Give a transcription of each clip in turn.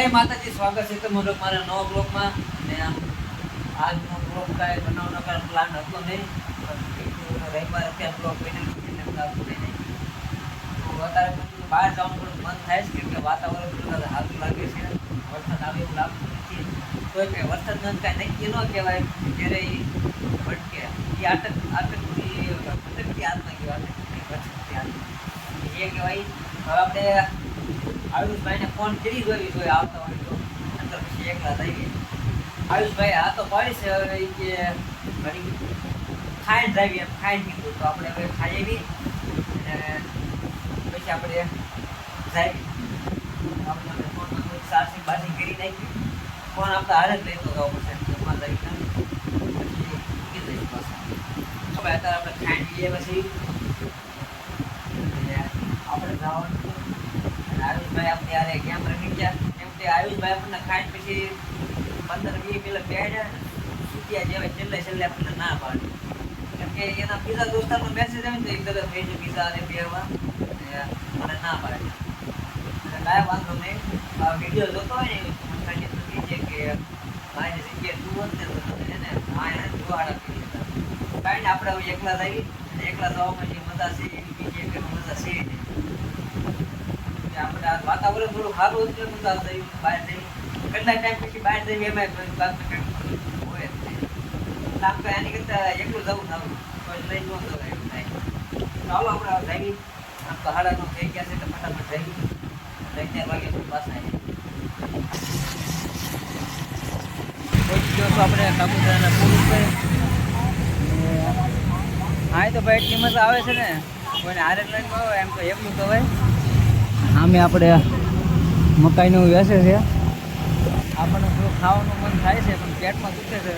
જય માતાજી, સ્વાગત છે તમારો મારા નવા બ્લોકમાં આમ આજનો બ્લોક કાંઈ બનાવવાનો કાંઈ પ્લાન હતો નહીં રવિવારે અત્યારે બ્લોક બની તો અત્યારે બહાર જવાનું થોડું મન થાય છે, કેમકે વાતાવરણ થોડું સારું લાગે છે. વરસાદ આવે એવું લાગતું નથી. તો કે વરસાદ ન કાંઈ નક્કી ન કહેવાય ત્યારે એ ભટકે. એ આટકથી ભટકતી આત્મા કહેવાય એ કહેવાય, હવે આપણે આયુષભાઈને ફોન કરી જોઈ જોઈએ આવતા હોય તો. નહીંતર પછી એકલા થઈ ગયા. આયુષભાઈ, આ તો પાડી છે હવે કે ઘણી ખાઈને ડ્રાઈવી એમ ખાઈને કીધું તો આપણે હવે ખાઈ આવી અને પછી આપણે ડ્રાઈવી આપણે ફોનમાં થોડીક ચાર્જિંગ કરી નાખી. ફોન આપણે હારે જ લેતો જવો પડશે જમવા જઈને પછી કીધું હવે અત્યારે આપણે ખાઈ લઈએ પછી. આપણે જવાનું આયુષભાઈ આપણે યારે કેમ રમી ગયા એમ કે આયુષભાઈ આપણને ખાઈને પછી પંદર વીસ મિનિટ બેઠા સુત્યા જેવા છેલ્લે છેલ્લે આપણને ના પાડે. કેમ કે એના બીજા દોસ્તારનો મેસેજ આવે ને તો એક તરફ થઈ જાય અને બેવા મને ના પાડે. કાંઈ વાંધો નહીં. આ વીડિયો જોતો હોય ને મને છે કે મારી એને માયા જોવાડા કાંઈ આપણે એકલા થઈ એકલા જવામાં જે મજા છે બીજી મજા છે આપણે વાતાવરણ થોડું સારું હતું એટલે મજા આવશે બહાર જઈ કેટલા ટાઈમ પછી બહાર જઈએ એમાં કોઈ કાંઈક ને હોય આમ તો એની કરતાં એકલું જવું સારું. કોઈ લઈ ન એવું થાય. ચાલો આપણે હવે આમ તો હાડાનો થઈ ગયા છે, તો ફટાફટ જઈએ. લઈને વાગે તો પાછા આવીએ. છું આપણે કાબુતરાના પુલ ઉપર હા તો ભાઈ એટલી મજા આવે છે ને. કોઈને હારે લઈને આવે એમ તો એકલું તો હોય સામે આપણે મકાઈનું વેસે છે. આપણને થોડું ખાવાનું મન થાય છે પણ પેટમાં દુખે છે.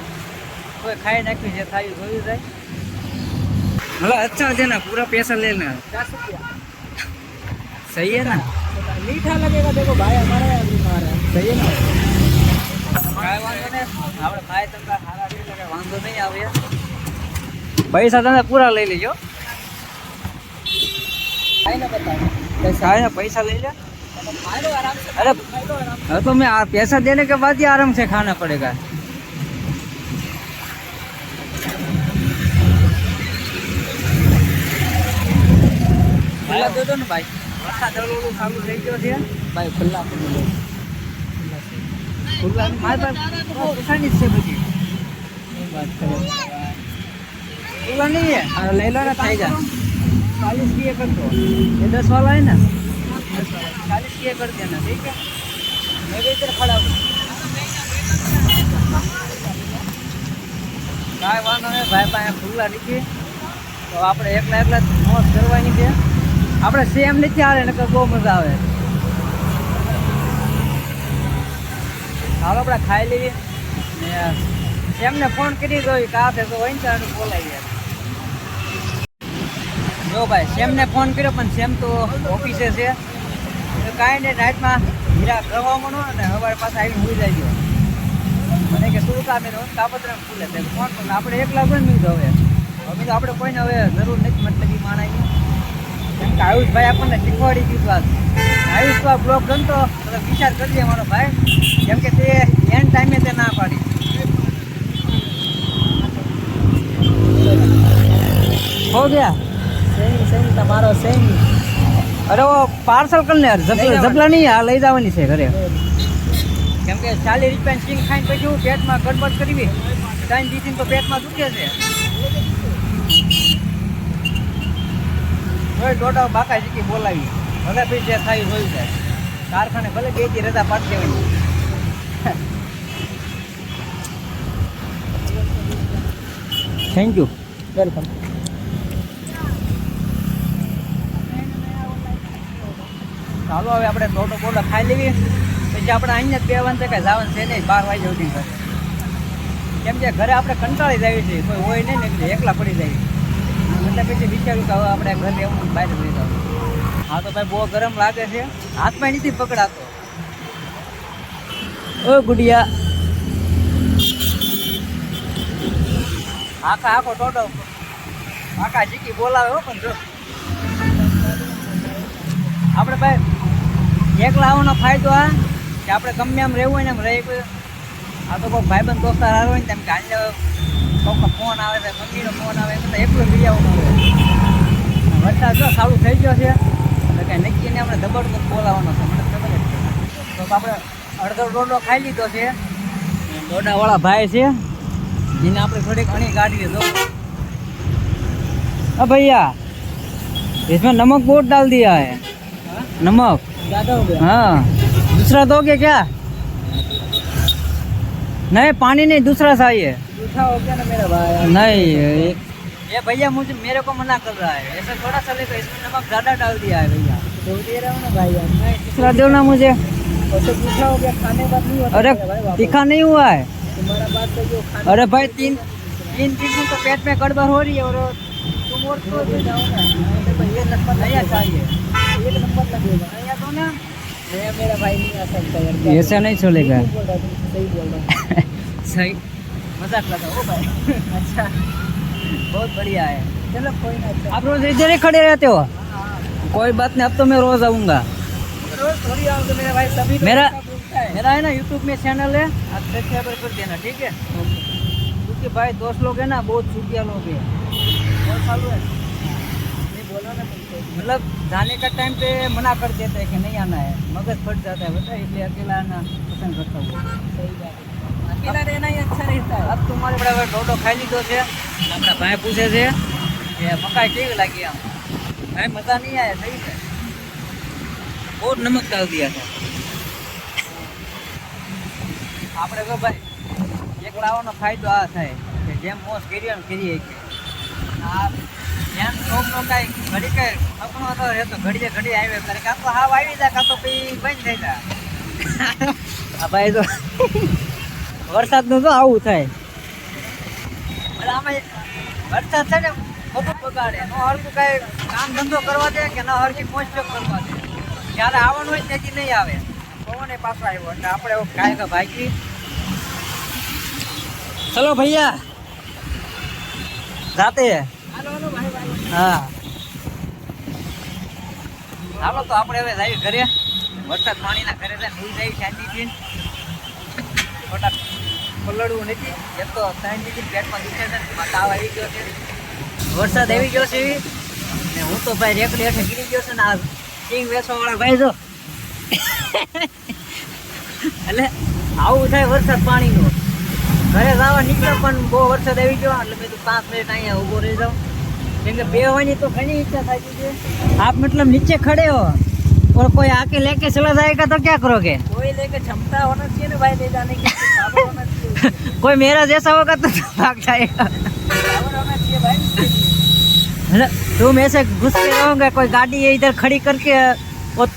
કોઈ ખાઈ નાખ્યું છે થાય જોયું જાય. ભલે અચ્છા છે ને પૂરા પૈસા લે ને. ચારસો સહી હે ને. મીઠા લગેગા દેખો ભાઈ અમારે સહી હે ને. આપણે ભાઈ તમને સારા એટલે વાંધો નહીં આવે. પૈસા તમે પૂરા લઈ લેજો. ખાઈને બતાવો. बताओ ખાય ને પૈસા લઈ લે खाई लो आराम से अरे खाई लो आराम हाँ तो मैं आ- पैसा देने के बाद ही आराम से खाना पड़ेगा ખુલ્લા દે દો ને ભાઈ વરસાદ હળવું હળવું ચાલુ થઈ ગયો છે भाई खुला अपने लो ખુલ્લા મારી પાસે પૈસાની જ છે બધી बात करो ખુલ્લા નહીં है हाँ ले लो ना થઈ જા खाएगा चालीस किए कर दो ये दस वाला है ना चालीस किए कर देना ठीक है मैं भी इधर खड़ा हूँ કાંઈ વાંધો નહીં ભાઈ પાસે ખુલ્લા નથી તો આપણે એકલા એકલા જ મોજ કરવાની છે આપણે સેમ નથી આવે નકર બહુ મજા આવે હાલો આપણે ખાઈ લઈએ ને સેમને ફોન કરી દો કે આ ભેગો હોય ને ત્યારે બોલાવીએ જો ભાઈ સેમને ફોન કર્યો, પણ સેમ તો ઓફિસે છે. કાંઈ નહીં, રાતમાં હીરા કરવા માંડો અને સવારે પાછા આવીને સુઈ જાય મને કે, શું કામ એનો? કાપતરા ખુલે છે. ફોન પણ આપણે એકલા કોઈ નહીં હવે અમે તો આપણે કોઈને હવે જરૂર નથી મતલબ માણાની. કેમ કે આયુષભાઈ આપણને શીખવાડી દીધું આ આયુષ આ બ્લોગ ગમતો તો વિચાર કરીએ મારો ભાઈ. કેમ કે તે એન ટાઈમે તે ના પાડી. હો ગયા. સિંહ તમારો સિંહ અરે પાર્સલ કરીને યાર જપલા નહીં આ લઈ જવાની છે ઘરે. કેમ કે ચાલી રૂપિયા સિંગ ખાઈને પછી પેટમાં ગડબડ કરવી. ટાઈમ દીધી તો પેટમાં દુખે છે. કોઈ ટોટા બાકા જીકી બોલાવી. હવે પછી જે થાય જોયું જાય કારખાને ભલે બેથી રજા પાડી દેવાની થેન્ક યુ વેલકમ ચાલો હવે આપણે ટોટો બોટો ખાઈ લેવી. પછી આપણે અહીંયા જ બેવાનું છે કાંઈ જવાનું છે નહીં, બાર વાગે સુધી ઘરે કેમ કે ઘરે આપણે કંટાળી જાય છે કોઈ હોય નહીં ને એટલે એકલા પડી જાય. એટલે પછી વિચાર્યું કે હવે આપણે ઘરે રહેવું બહાર ભરી જવું હા, તો ભાઈ બહુ ગરમ લાગે છે. હાથમાં નથી પકડાતો. ઓ ગુડિયા. આખા આખો ટોટો. આખા જીકી બોલાવે હો પણ જો. આપણે ભાઈ એકલા આવવાનો ફાયદો આ કે કે આપણે ગમે એમ રહેવું હોય ને એમ રહી કોઈ આ તો કોઈ ભાઈબંધ દોસ્તાર હારો હોય ને તેમ કે આજે કોઈકનો ફોન આવે છે મમ્મીનો ફોન આવે તો એકલું લઈ આવવાનું હોય વરસાદ જો ચાલુ થઈ ગયો છે એટલે કે નક્કીને આપણે દબડતો બોલાવવાનો છે મને ખબર જ છે તો આપણે અડધો ડોડો ખાઈ લીધો છે ડોડાવાળા ભાઈ છે એને આપણે થોડીક અણી કાઢીએ તો અ भैया इसमें नमक बहुत डाल दिया है नमक ज्यादा हो दूसरा दोगे क्या? नहीं पानी नहीं दूसरा चाहिए जूठा हो। गया ना मेरा भाई। नहीं ये, ये भैया मुझे मेरे को मना कर रहा है। ऐसा थोड़ा चलेगा इसमें नमक ज़्यादा डाल दिया है भैया। तो दे रहा हूँ ना भाई नहीं दूसरा दो ना मुझे। जूठा हो गया खाने के बाद नहीं होता अरे। तीखा नहीं हुआ है। तुम्हारा बात तो जो अरे भाई तीन तीन दिन से तो पेट में गड़बड़ हो रही है और तुम और तो तो जाओ ना। नहीं तो ये नंबर नहीं चाहिए एक नंबर लगेगा भैया तो ना मैं मेरा भाई नहीं आ सकता ऐसा नहीं चलेगा। सही बोल रहा सही है। मज़ाक लगा ओ भाई। अच्छा। बहुत बढ़िया है। चलो कोई ना अच्छा। आप रोज इधर ही खड़े रहते हो? कोई बात नहीं अब तो मैं रोज आऊँगा। रोज थोड़ी आओ तो मेरा भाई सभी मेरा- है। मेरा है ना यूट्यूब में चैनल है। आप सब्सक्राइबर कर देना ठीक है? क्योंकि भाई दोस्त लोग हैं ना बहुत चुटिया लोग हैं। बहुत सालों है। मतलब जाने का टाइम पे मना कर देते हैं कि नहीं आना है मगज फट जाता है बता इसलिए अकेला आना पसंद करता हूँ सही बात है अकेला रहना ही अच्छा रहता है अब તમારે બરાબર ડોડો ખાઈ લીધો છે આપણા ભાઈ પૂછે છે કે મકાઈ કેવી લાગી આમ ભાઈ મજા નહીં આયા સહી છે બહુ નમક ડાલ દિયા છે આપણે તો ભાઈ એક લાવવાનો ફાયદો આ થાય કે જેમ મોસ કરીએ ને કરીએ કે આ જેમ શોખ નો કાંઈ ઘડી કઈ સપનો તો રહેતો ઘડીએ ઘડી આવે ત્યારે કાં તો હાવ આવી જાય કાં તો પછી બંધ થઈ ભાઈ તો વરસાદનું તો આવું થાય. એટલે આમાં વરસાદ છે ને ખોટું બગાડે. નો હરકું કાંઈ કામ ધંધો કરવા દે કે ન હરકી મોજ કરવા દે. જ્યારે આવવાનું હોય તેથી નહીં આવે. પવને પાછો આવ્યો. એટલે આપણે કાંઈ કે ભાગી. ચલો ભૈયા. જાતે. હા. હાલો તો આપણે હવે જઈએ ઘરે. વરસાદ પાણીના ઘરે જાય શાંતિથી. પલળવું નથી. એક તો ત્રણ પેટમાં દુખે છે તાવ આવી ગયો છે. વરસાદ આવી ગયો છે. હું તો ભાઈ રેકડી હેઠે ગીરી ગયો છે ને આ સિંગ વેચવા વાળા ભાઈ જો. એટલે આવું થાય વરસાદ પાણીનું. ઘરે જવા નીકળ્યો પણ બહુ વરસાદ આવી ગયો એટલે મેં તો પાંચ મિનિટ અહીંયા ઊભો રહી જાઉં કેમ કે બેહવાની તો ઘણી ઈચ્છા થાય છે આપ મતલબ નીચે खड़े हो और कोई आके लेके चला जाएगा तो क्या करोगे कोई लेके क्षमता होना चाहिए ना भाई ले जाने की पावर होना चाहिए कोई मेरा जैसा होगा तो भाग जाएगा पावर होना चाहिए भाई मतलब तुम ऐसे घुस के रहोगे कोई गाड़ी है इधर खड़ी करके वो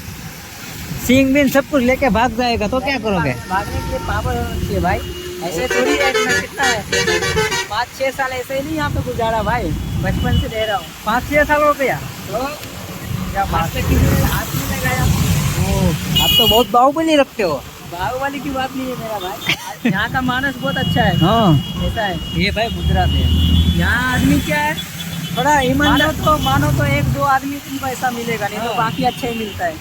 सिंग बिन सब कुछ लेके भाग जाएगा तो क्या करोगे भागने के लिए पावर होना चाहिए भाई ऐसे थोड़ी है इतना कितना है? पाँच छः साल ऐसे ही नहीं यहाँ पे गुजारा भाई। बचपन से दे रहा हूँ। पाँच छह साल हो गया। तो क्या बात है? किसी ने हाथ नहीं लगाया? आप तो बहुत बाहुबली रखते हो। भाव वाली की बात नहीं है मेरा भाई। यहाँ का मानस बहुत अच्छा है। हाँ। ऐसा है। ये भाई गुजरात है। यहाँ आदमी क्या है? थोड़ा मानो ईमानदार तो मानो तो एक दो आदमी तुमको ऐसा मिलेगा नहीं तो हाँ। बाकी अच्छा ही मिलता है।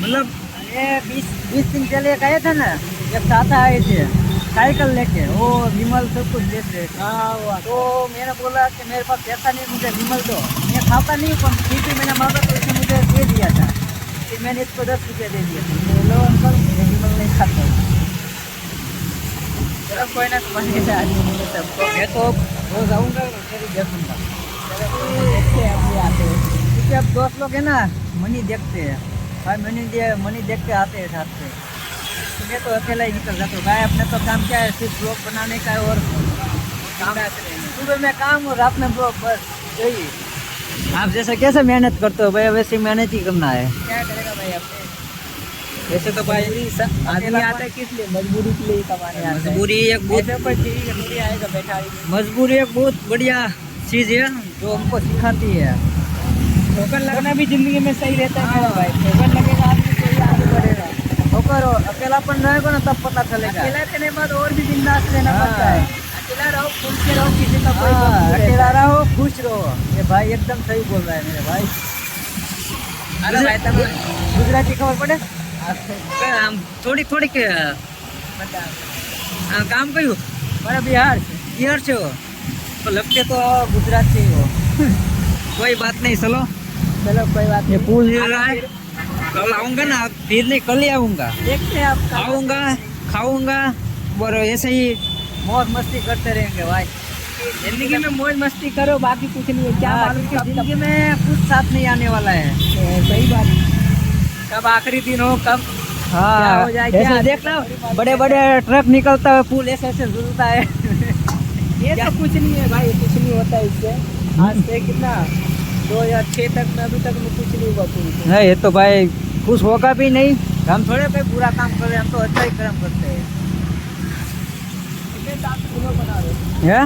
मतलब ये बीस बीस दिन एक आए थे ना। एक साथ आए थे साइकिल लेके। वो विमल सब कुछ बेच रहे थे। हाँ तो मैंने बोला कि मेरे पास पैसा नहीं मुझे विमल दो। मैं खाता नहीं पर फिर भी मैंने मांगा तो उसने मुझे दे दिया था। कि मैंने इसको दस रुपये दे थे बोलो अंकल मैं विमल नहीं खाता हूँ। चलो कोई ना तुम्हारे से आदमी मिले सबको मैं तो रोज आऊँगा तेरी देखूँगा। देखते हैं आते हैं। क्योंकि अब दोस्त लोग है ना मनी देखते हैं। भाई मनी दे मनी देख के आते हैं साथ तो मैं तो अकेला ही निकल जाता हूँ। भाई अपने तो काम क्या है? सिर्फ़ ब्लॉग बनाने का है और काम सुबह में काम और रात में ब्लॉग बस यही। आप जैसे कैसे मेहनत करते हो भाई? वैसे मेहनत ही करना है। क्या करेगा भाई अपने वैसे तो भाई आदमी आता है किस लिए? मजबूरी के लिए कमाने मजबूरी एक बहुत आएगा मजबूरी एक बहुत बढ़िया चीज़ है जो हमको सिखाती है। ठोकर लगना भी ज़िंदगी में सही रहता है हाँ। भाई? ठोकर लगेगा। ठोकर अकेलापन रहेगा ना तब पता चलेगा अकेला रहने के बाद और भी बिंदास रहना हाँ। पड़ता है अकेला रहो खुल के रहो किसी का कोई हाँ, बंधु अकेला रहता है। रहो खुश रहो ये भाई एकदम सही बोल रहा है मेरे भाई अरे भाई તમે गुजराती खबर पड़े આ કઈ આમ થોડીક થોડીક અ, આ કામ કયું મારા બિહાર છે યાર છો તો લગતે તો ગુજરાત से ही हो कोई बात नहीं चलो चलो कोई बात ये नहीं पुल हिल रहा है कल आऊँगा ना फिर नहीं कल ही आऊँगा। देखते हैं आप आऊँगा खाऊँगा और ऐसे ही मौज मस्ती करते रहेंगे भाई। ज़िंदगी में मौज मस्ती करो बाकी कुछ नहीं है। क्या कब ज़िंदगी में कुछ साथ नहीं आने वाला है। सही बात। कब आखिरी दिन हो कब? हाँ हो जाए, ऐसे देख लो बड़े बड़े ट्रक निकलता है पुल ऐसे ऐसे झूलता है। ये तो कुछ नहीं है भाई कुछ नहीं होता इससे। आज से कितना? दो छह तक में अभी तक में कुछ नहीं हुआ पुल नहीं ये तो भाई कुछ होगा भी नहीं। हम थोड़े बुरा काम कर रहे हैं हम तो अच्छा ही कर्म करते हैं। कितने साल से बना रहे हो?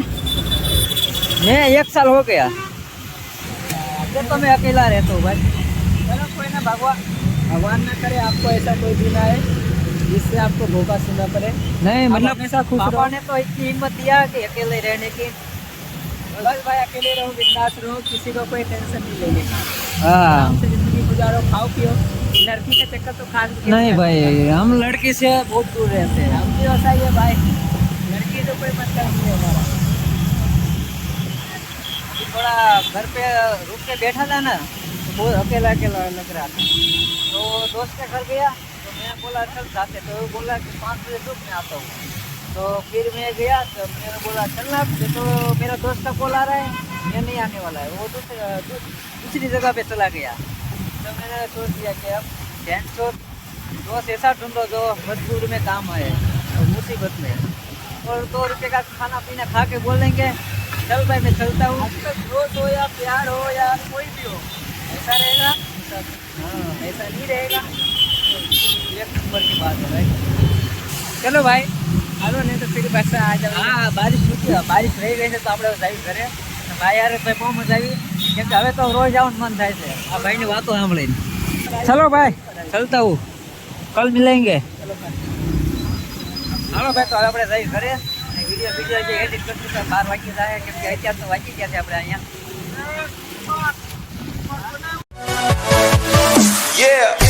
मैं एक साल हो गया। ये तो मैं अकेला रहता हूँ भाई। चलो कोई ना भगवान भगवान ना करे आपको ऐसा कोई दिन आए जिससे आपको धोखा सुनना पड़े। नहीं मतलब हमेशा खुश पापा ने तो इतनी हिम्मत दिया कि अकेले रहने की। बस भाई अकेले रहो बिंदास रहो किसी को कोई टेंशन नहीं लेने का। हाँ। ज़िंदगी गुजारो खाओ पियो। लड़की का चक्कर तो खास नहीं भाई हम लड़की से बहुत दूर रहते हैं। हम भी वैसा ही है भाई। लड़की तो कोई मतलब नहीं है हमारा। अभी थोड़ा घर पे रुक के बैठा था ना तो बहुत अकेला अकेला लग रहा था। तो दोस्त के घर गया तो मैं बोला चल जाते तो वो बोला कि पाँच बजे रुक मैं आता हूँ। तो फिर मैं गया तो मैंने बोला चलना ये तो मेरा दोस्त का कॉल आ रहा है मैं नहीं आने वाला है। वो दूसरी दूसरी जगह पे चला गया। तो मैंने सोच दिया कि अब टेंट तो दोस्त ऐसा ढूंढो जो मजबूर में काम आए और मुसीबत में। और दो रुपये का खाना पीना खा के बोलेंगे चल भाई मैं चलता हूँ। दोस्त हो या प्यार हो या कोई भी हो ऐसा रहेगा? हाँ ऐसा नहीं रहेगा। एक नंबर की बात है भाई। ચલો ભાઈ હાલો નહીં તો ફરી પાછા આજે હા બારિશ છૂટી બારિશ રહી ગઈ છે તો આપણે જાવી ઘરે ભાઈ યાર ભાઈ બહુ મજા આવી કેમ કે હવે તો રોજ આવવાનું મન થાય છે આ ભાઈની વાતો સાંભળીને ચલો ભાઈ ચલતા હું કલ મિલેંગે હાલો ભાઈ તો હવે આપણે જઈ ઘરે વિડીયો વિડીયો જે એડિટ કરશું તો બાર વાગી જાય કેમ કે અત્યારે તો વાગી ગયા છે આપણે અહીંયા Yeah.